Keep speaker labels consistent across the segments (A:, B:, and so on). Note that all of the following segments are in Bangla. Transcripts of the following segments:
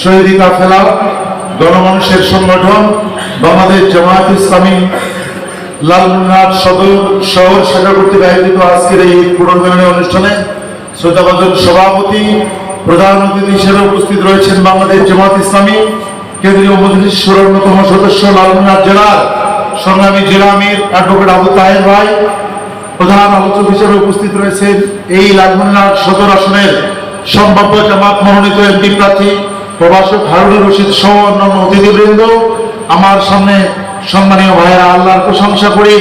A: শহীদি গণমানুষের সংগঠন, বাংলাদেশ জামায়াত ইসলামী লালমনিরহাট সদর শহর শাখা কর্তৃক আয়োজিত আজকের এই পুনর্মিলনী অনুষ্ঠানে শ্রদ্ধাভাজন সভাপতি, প্রধান অতিথি হিসেবে উপস্থিত রয়েছেন বাংলাদেশ জামাত ইসলামী, কেন্দ্রীয় মজলিস সুর অন্যতম সদস্য লালমনিরহাট জেলার সংগ্রামী জেলা আমির অ্যাডভোকেট আবু তাহের ভাই প্রধান আলোচক হিসেবে উপস্থিত রয়েছেন এই লালমনিরহাট সদর আসনের সম্ভাব্য জামাত মনোনীত এমপি প্রার্থী প্রভাষক হারুনুর রশিদ সহ অন্যান্য অতিথিবৃন্দ। আমার সামনে সম্মানীয় ভাইয়েরা, আল্লাহর প্রশংসা করি,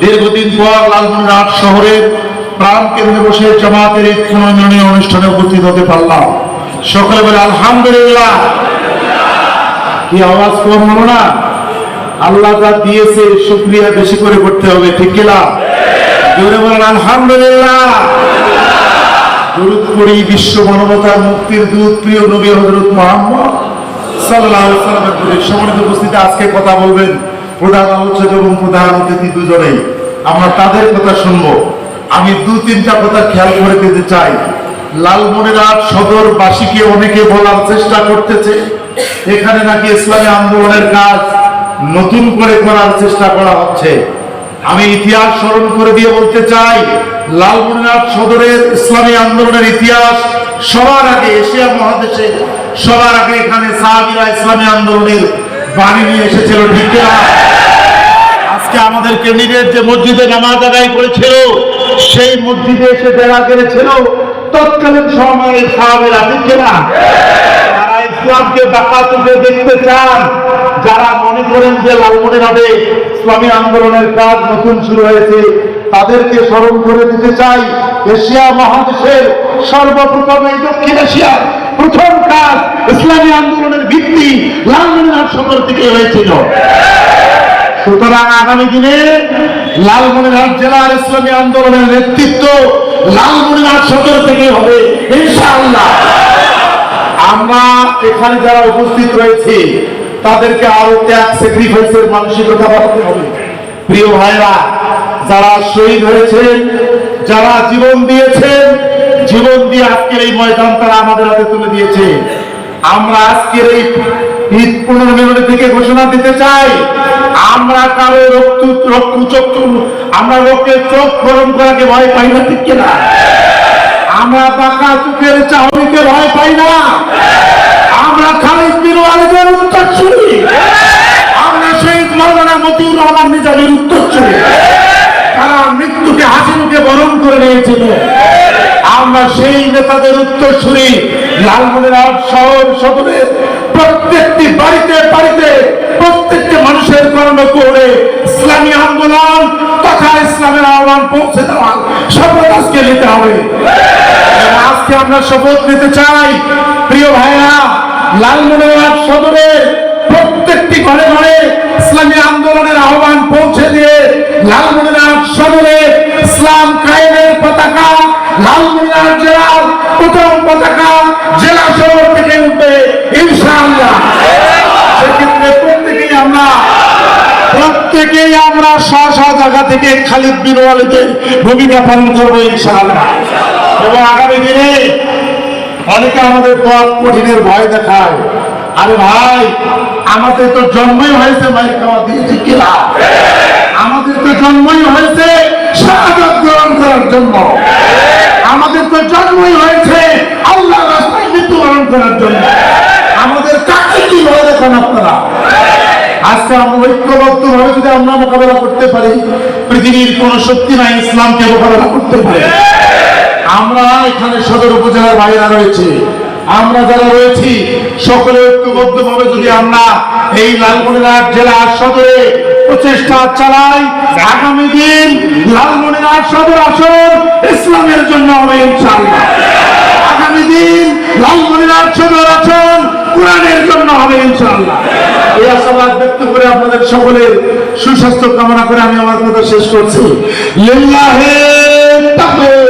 A: দীর্ঘদিন পর লালমনিরহাট শহরের প্রাণ কেন্দ্রে বসে জামাতের পুনর্মিলনী অনুষ্ঠানে উপস্থিত হতে পারলাম। সকালে বলে, আলহামদুলিল্লাহ। কি আওয়াজ কম হলো না? আল্লাহ যা দিয়েছে, শুক্রিয়া বেশি করে করতে হবে, ঠিক কিনা? জোরে বলেন, আলহামদুলিল্লাহ। দরুদ করি বিশ্ব মানবতার মুক্তির দূত প্রিয় নবী হযরত মুহাম্মদ সাল্লাল্লাহু আলাইহি সম্মানিত আজকে কথা বলবেন প্রধান আলোচক এবং প্রধান অতিথি দুজনেই। আমরা তাদের কথা শুনব। আমি দু, তিনটা কথা খেয়াল করে দিতে চাই। লালমনিরহাট সদরবাসীকে অনেকে বলার চেষ্টা করতেছে। এখানে নাকি ইসলামী আন্দোলনের কাজ নতুন করে করার চেষ্টা করা হচ্ছে। আমি ইতিহাস স্মরণ করে দিয়ে বলতে চাই, লালমনিরহাট সদরের ইসলামী আন্দোলনের ইতিহাস সবার আগে এশিয়া মহাদেশে, সবার আগে এখানে সাহাবিরা ইসলামী আন্দোলনের বাণী নিয়ে এসেছিল, ঠিক আজকে আমাদের ক্যান্ডিডেট যে মসজিদে নামাজ আদায় করেছিল, সেই মসজিদে এসে দেখা করেছিল তৎকালীন সময়ের সাহাবেরা, ঠিক না? ইসলামকে বাঁকা চোখে দেখতে চান, যারা মনে করেন যে লালমনিরহাটে ইসলামী আন্দোলনের কাজ নতুন শুরু হয়েছে, তাদেরকে স্মরণ করে দিতে চাই, এশিয়া মহাদেশের সর্বপ্রথম এই দক্ষিণ এশিয়ার প্রথম কাজ ইসলামী আন্দোলনের ভিত্তি লালমনিরহাট শহর থেকে হয়েছিল। সুতরাং আগামী দিনে লালমনিরহাট জেলার ইসলামী আন্দোলনের নেতৃত্ব লালমনিরহাট সদর থেকে এখানে যারা উপস্থিত রয়েছে, তাদেরকে আরও ত্যাগ স্যাক্রিফাইসের মানসিকতা বাড়াতে হবে। প্রিয় ভাইরা যারা শহীদ হয়েছেন, যারা জীবন দিয়েছেন, জীবন দিয়ে আজকের এই ময়দান তারা আমাদের হাতে তুলে দিয়েছে। আমরা আজকের এই ঈদ পুনর্মিলনী থেকে ঘোষণা দিতে চাই, আমরা কারও রক্ত রক্ত চক্ষু আমরা লোকের চোখ গরম করাকে ভয় পাই না, ঠিক কিনা? আমরা বাঁকা চোখের চাহনিকে ভয় পাই না। আমরা খালিদ বিন ওয়ালিদের উত্তরসূরি। আমরা শহীদ মাওলানা মতিউর রহমান নিজামের উত্তরসূরি। তারা মৃত্যুকে হাসি বরণ করে নিয়েছিল। আমরা সেই নেতাদের উত্তরসূরি, লালমনিরহাট শহর সদরের প্রত্যেকটি বাড়িতে বাড়িতে, প্রত্যেকটি মানুষের কর্ম করে ইসলামী আন্দোলন তথা ইসলামের আহ্বান পৌঁছে দেওয়া শপথ আজকে নিতে হবে। আজকে আমরা শপথ নিতে চাই। প্রিয় ভাইরা লালমনিরহাট সদরের প্রত্যেকটি ঘরে ঘরে ইসলামী আন্দোলনের আহ্বান পৌঁছে দিয়ে লালমনিরহাট সদরে ইসলাম কায়েমের পতাকা, লালমনিরহাট জেলার প্রথম পতাকা জেলা শহর থেকে উঠবে ইনশাআল্লাহ। সেক্ষেত্রে প্রত্যেকেই আমরা প্রত্যেকেই আমরা স্ব স্ব জায়গা থেকে খালিদ বিন ওয়ালিদের ভূমিকা পালন করব ইনশাআল্লাহ। এবং আগামী দিনে অনেকে আমাদের পথ কঠিনের ভয় দেখায়। আরে ভাই, আমাদের তো জন্মই হয়েছে মাইক খাওয়া দিয়েছি কিনা আমাদের তো জন্মই হয়েছে শাহাদত গ্রহণ করার জন্য। আমাদের তো জন্মই হয়েছে আল্লাহ রাস্তায় মৃত্যুবরণ করার জন্য। আমাদের কাকে কি ভয় দেখেন আপনারা? আজকে আমরা ঐক্যবদ্ধ ভাবে যদি আমরা মোকাবেলা করতে পারি, পৃথিবীর কোন শক্তি নাই ইসলামকে মোকাবেলা করতে পারে। আমরা এখানে সদর উপজেলার বাইরা রয়েছে। আমরা যারা রয়েছি, সকলে ঐক্যবদ্ধ ভাবে যদি আমরা এই লালমনিরহাট জেলা সদরে প্রচেষ্টা চালাই, আগামী দিন লালমনিরহাট সদর আসন ইসলামের জন্য হবে ইনশাআল্লাহ। আগামী দিন লালমনিরহাট সদর আসন কোরআনের জন্য হবে ইনশাআল্লাহ। এই আশাবাদ ব্যক্ত করে আপনাদের সকলের সুস্বাস্থ্য কামনা করে আমি আমার কথা শেষ করছি। লিল্লাহে তাকবীর